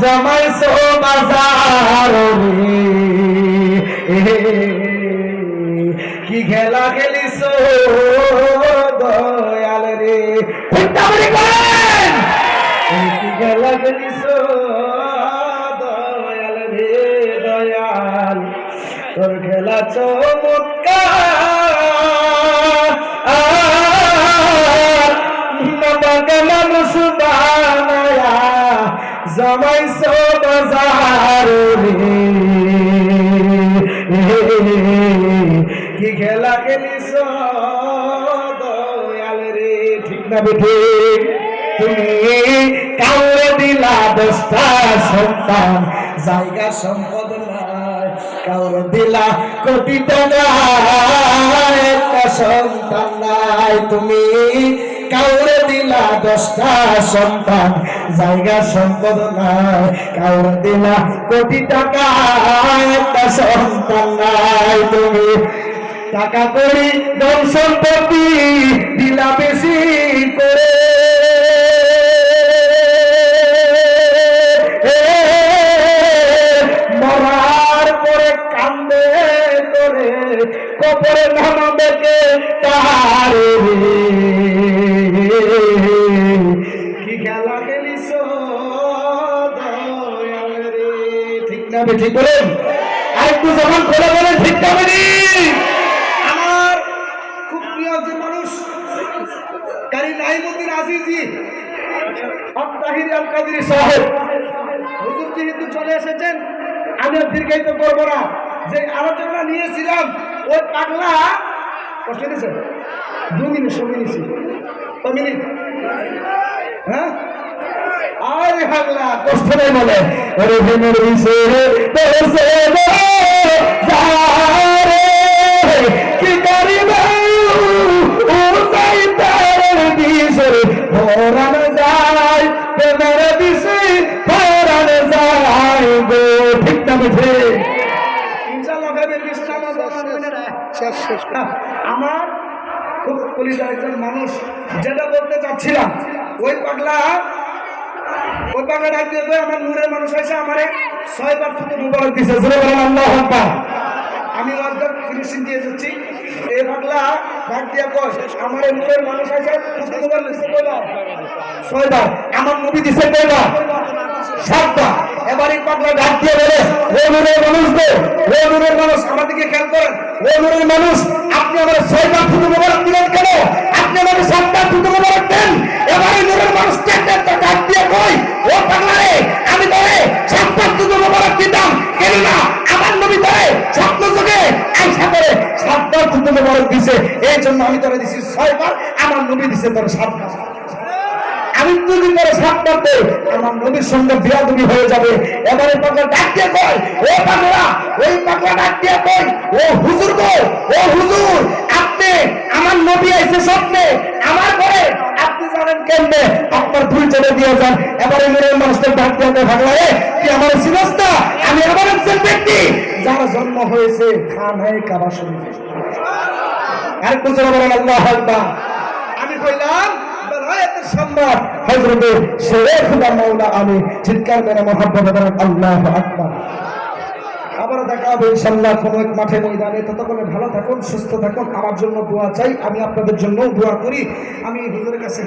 জমাই সো বাজার কি খেলা খেলিস দয়াল রে। কি খেলা খেলিস দয়াল রে দয়াল। তোর খেলা চমৎকার। জমাইছ বাজার কি খেলা খেলিস ঠিক না বেঠে? তুমি কাউরে দিলা দশটা সন্তান, জায়গা সম্পদ নাই। কাউরে দিলা কোটি টাকা, একটা সন্তান নাই। তুমি কাউরে দশটা সন্তান, জায়গা সম্পদ নাই, কাউরে দিলা কোটি টাকা, একটা সন্তান নাই। তুমি টাকা করি দম সম্পত্তি না ঠিক বলেন? আরেকটু যখন করে বলেন, ঠিক না আমার খুব প্রিয় একজন মানুষ, কারি নাইমুদ্দিন আজিজি আত্মাহির আল সাহেব। চলে এসেছেন, আমি যে নিয়েছিলাম দু মিনিট, সময় নিয়েছি। হ্যাঁ? আরে পাগলা কষ্ট নেই বলে। ওরে ভেঙে দিছে দেশে রে যারে কি করিবে? ও যাইতার দিছে ভরান যায় প্রেমের দিছে ভরান যায় গো। ঠিক না বুঝে আমার খুব কলিজার একজন মানুষ যেটা বলতে চাচ্ছিলাম ওই পাগলা ওই মানুষ পাগলা, ডাক দিয়ে বলে, ও নূরের মানুষ গো, ও নূরের মানুষ, আমার দিকে খেয়াল করেন। ও নূরের মানুষ, আপনি আমার ছয়বার ফুটে মুবারক দিলেন কেন? আপনি আমার সাতবার মুবারক দিছে, এই জন্য আমি তোরে দিছি ছয়বার, আমার নবী দিছে তোরে সাতবার। আমি আমার নবী স্বপ্নে, আমার ঘরে আপনি জানেন কেমনে? আপনার ভুল চলে দিয়ে যান। এবারে মেরে মানুষদের ডাক দিয়ে এ আমার চিনস আমি এমন একজন ব্যক্তি, যার জন্ম হয়েছে খান হয় কাবা আমি কইলাম চিৎকার করে আল্লাহু আকবার। আবার দেখা ইনশাল্লাহ কোনো এক মাঠে ময়দানে। ততক্ষণে ভালো থাকুন, সুস্থ থাকুন। আমার জন্য দোয়া চাই, আমি আপনাদের জন্য দোয়া করি। আমি হুজুরের কাছে